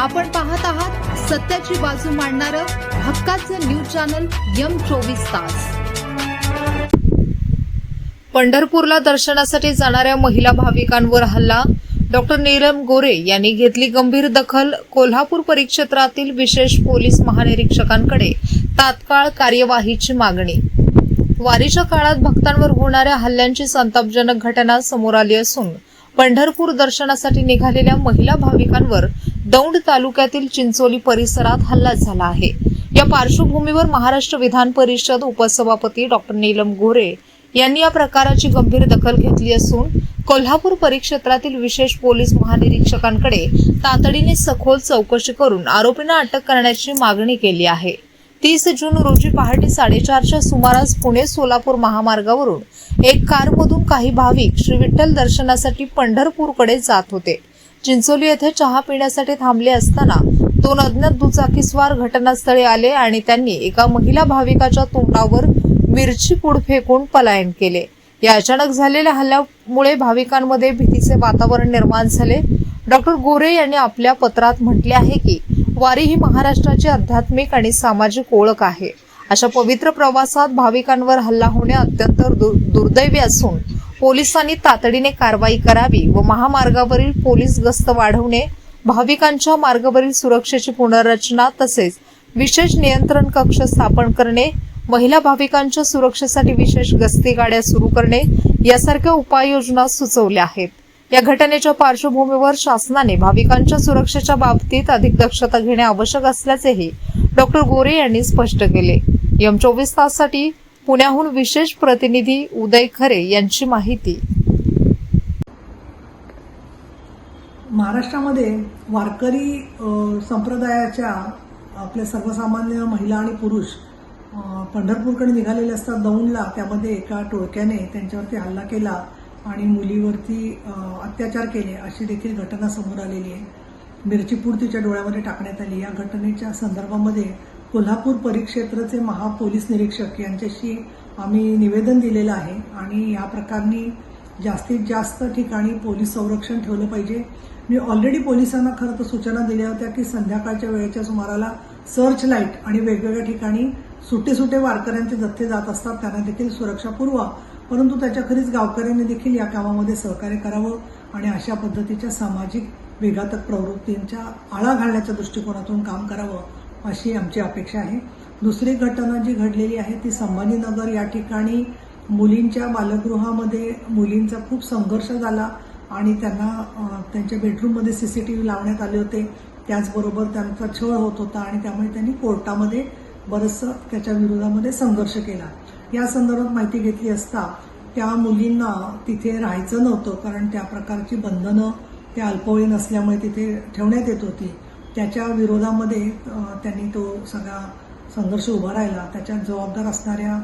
आपण पाहत आहात सत्याची बाजू मांडणारं हक्काचं न्यूज चॅनल यम चोवीस तास. पंढरपूरला दर्शनासाठी जाणाऱ्या महिला भाविकांवर हल्ला. डॉक्टर नीलम गोरे यांनी घेतली गंभीर दखल कोल्हापूर परिक्षेत्रातील विशेष पोलीस महानिरीक्षकांकडे. तात्काळ कार्यवाहीची मागणी. वारीच्या काळात भक्तांवर होणाऱ्या हल्ल्यांची संतापजनक घटना समोर आली असून पंढरपूर दर्शनासाठी निघालेल्या महिला भाविकांवर दौंड तालुक्यातील चिंचोली परिसरात हल्ला झाला आहे. या पार्श्वभूमीवर महाराष्ट्र विधान परिषद उपसभापती डॉक्टर नीलम गोरे यांनी या प्रकाराची गंभीर दखल घेतली असून कोल्हापूर परिक्षेत्रातील विशेष पोलीस महानिरीक्षकांकडे तातडीने सखोल चौकशी करून आरोपींना अटक करण्याची मागणी केली आहे. तीस जून रोजी पहाटे साडेचारच्या सुमारास पुणे सोलापूर महामार्गावरून एक कारमधून काही भाविक श्री विठ्ठल दर्शनासाठी पंढरपूरकडे जात होते. चिंचोली येथे चहा पिण्यासाठी थांबले असताना दोन अज्ञात दुचाकीस्वार घटनास्थळी आले आणि त्यांनी एका महिला भाविकाच्या तोंडावर मिरची पूड फेकून पलायन केले. या अचानक झालेल्या हल्ल्यामुळे भाविकांमध्ये भीतीचे वातावरण निर्माण झाले. डॉक्टर गोरे यांनी आपल्या पत्रात म्हटले आहे की वारी ही महाराष्ट्राची आध्यात्मिक आणि सामाजिक ओळख आहे. अशा पवित्र प्रवासात भाविकांवर हल्ला होणे अत्यंत दुर्दैवी असून पोलिसांनी तातडीने कारवाई करावी व महामार्गावरील पोलीस गस्त वाढवणे भाविकांच्या मार्गावरील सुरक्षेची पुनर्रचना तसेच विशेष नियंत्रण कक्ष स्थापन करणे महिला भाविकांच्या सुरक्षेसाठी विशेष गस्ती गाड्या सुरू करणे यासारख्या उपाययोजना सुचवल्या आहेत. या घटनेच्या पार्श्वभूमीवर शासनाने भाविकांच्या सुरक्षेच्या बाबतीत अधिक दक्षता घेणे आवश्यक असल्याचेही डॉक्टर गोरे यांनी स्पष्ट केले. यम चोवीस ताससाठी पुण्याहून विशेष प्रतिनिधी उदय खरे यांची माहिती. महाराष्ट्रामध्ये वारकरी संप्रदायाच्या आपल्या सर्वसामान्य महिला आणि पुरुष पंढरपूरकडे निघालेले असतात दौंडला. त्यामध्ये एका टोळक्याने त्यांच्यावरती हल्ला केला आणि मुलीवरती अत्याचार केले अशी देखील घटना समोर आलेली आहे. मिरची पूड तिच्या डोळ्यामध्ये टाकण्यात आली. या घटनेच्या संदर्भामध्ये कोल्हापूर परिक्षेत्रचे महापोलीस निरीक्षक यांच्याशी आम्ही निवेदन दिलेलं आहे आणि या प्रकारनी जास्तीत जास्त ठिकाणी पोलीस संरक्षण ठेवलं पाहिजे. मी ऑलरेडी पोलिसांना खरं तर सूचना दिल्या होत्या की संध्याकाळच्या वेळेच्या सुमाराला सर्च लाइट आणि वेगवेगळ्या ठिकाणी सुटे सुटे वारकऱ्यांचे जथ्थे जात असतात त्यांना देखील सुरक्षा पुरवा. परंतु त्याच्याखेरीज गावकऱ्यांनी देखील या कामामध्ये सहकार्य करावं आणि अशा पद्धतीच्या सामाजिक विघातक प्रवृत्तींच्या आळा घालण्याच्या दृष्टिकोनातून काम करावं. अशी आमची अपेक्षा आहे. दुसरी घटना जी घडलेली आहे ती संभाजीनगर या ठिकाणी मुलींच्या बालगृहामध्ये मुलींचा खूप संघर्ष झाला आणि त्यांना त्यांच्या बेडरूममध्ये सी सी टी व्ही लावण्यात आले होते. त्याचबरोबर त्यांचा छळ होत होता आणि त्यामुळे त्यांनी कोर्टामध्ये बरंचसं त्याच्या विरोधामध्ये संघर्ष केला. या संदर्भात माहिती घेतली असता त्या मुलींना तिथे राहायचं नव्हतं कारण त्या प्रकारची बंधनं त्या अल्पवयीन असल्यामुळे तिथे ठेवण्यात येत होती. त्याच्या विरोधामध्ये त्यांनी तो सगळा संघर्ष उभा राहिला. त्याच्यात जबाबदार असणाऱ्या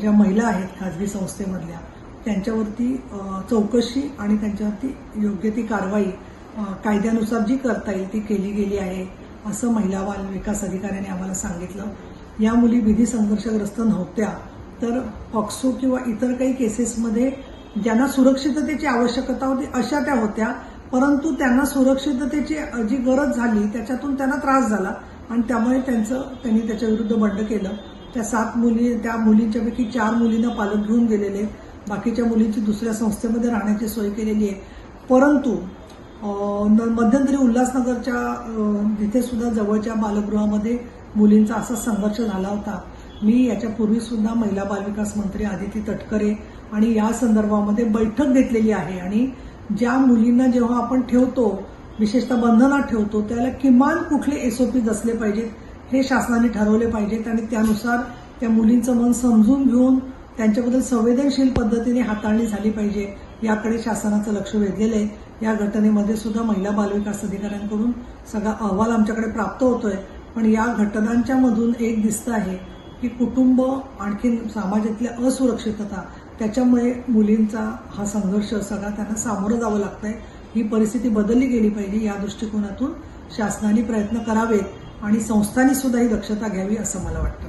ज्या महिला आहेत खाजगी संस्थेमधल्या त्यांच्यावरती चौकशी आणि त्यांच्यावरती योग्य ती कारवाई कायद्यानुसार जी करता येईल ती केली गेली आहे असं महिला बाल विकास अधिकाऱ्याने आम्हाला सांगितलं. या मुली विधी संघर्षग्रस्त नव्हत्या तर पॉक्सो किंवा इतर काही केसेसमध्ये ज्यांना सुरक्षिततेची आवश्यकता होती अशा त्या होत्या. परंतु त्यांना सुरक्षिततेची जी गरज झाली त्याच्यातून त्यांना त्रास झाला आणि त्यामुळे त्यांचं त्यांनी त्याच्या विरुद्ध बंड केलं. त्या सात मुली त्या मुलींच्यापैकी चार मुलींना पालक घेऊन गेलेले बाकीच्या मुलींची दुसऱ्या संस्थेमध्ये राहण्याची सोय केलेली आहे. परंतु न- मध्यंतरी उल्हासनगरच्या अं, तिथे सुद्धा जवळच्या बालगृहामध्ये मुलींचा असा संघर्ष झाला होता. मी याच्यापूर्वी सुद्धा महिला बालविकास मंत्री आदिती तटकरे आणि या संदर्भामध्ये बैठक घेतलेली आहे आणि ज्या मुलींना जेव्हा आपण ठेवतो विशेषतः बंधनात ठेवतो त्याला किमान कुठले एसओपीज असले पाहिजेत हे शासनाने ठरवले पाहिजेत आणि त्यानुसार त्या मुलींचं मन समजून घेऊन त्यांच्याबद्दल संवेदनशील पद्धतीने हाताळणी झाली पाहिजे याकडे शासनाचं लक्ष वेधलेलं आहे. या घटनेमध्ये सुद्धा महिला बालविकास अधिकाऱ्यांकडून सगळा अहवाल आमच्याकडे प्राप्त होतोय. पण या घटनांच्या मधून एक दिसतं आहे की कुटुंब आणखीन समाजातल्या असुरक्षितता त्याच्यामुळे मुलींचा हा संघर्ष सगळा त्यांना सामोरं जावं लागतंय. ही परिस्थिती बदलली गेली पाहिजे या दृष्टिकोनातून. शासनाने प्रयत्न करावेत आणि संस्थांनी सुद्धा ही दक्षता घ्यावी असं मला वाटतं.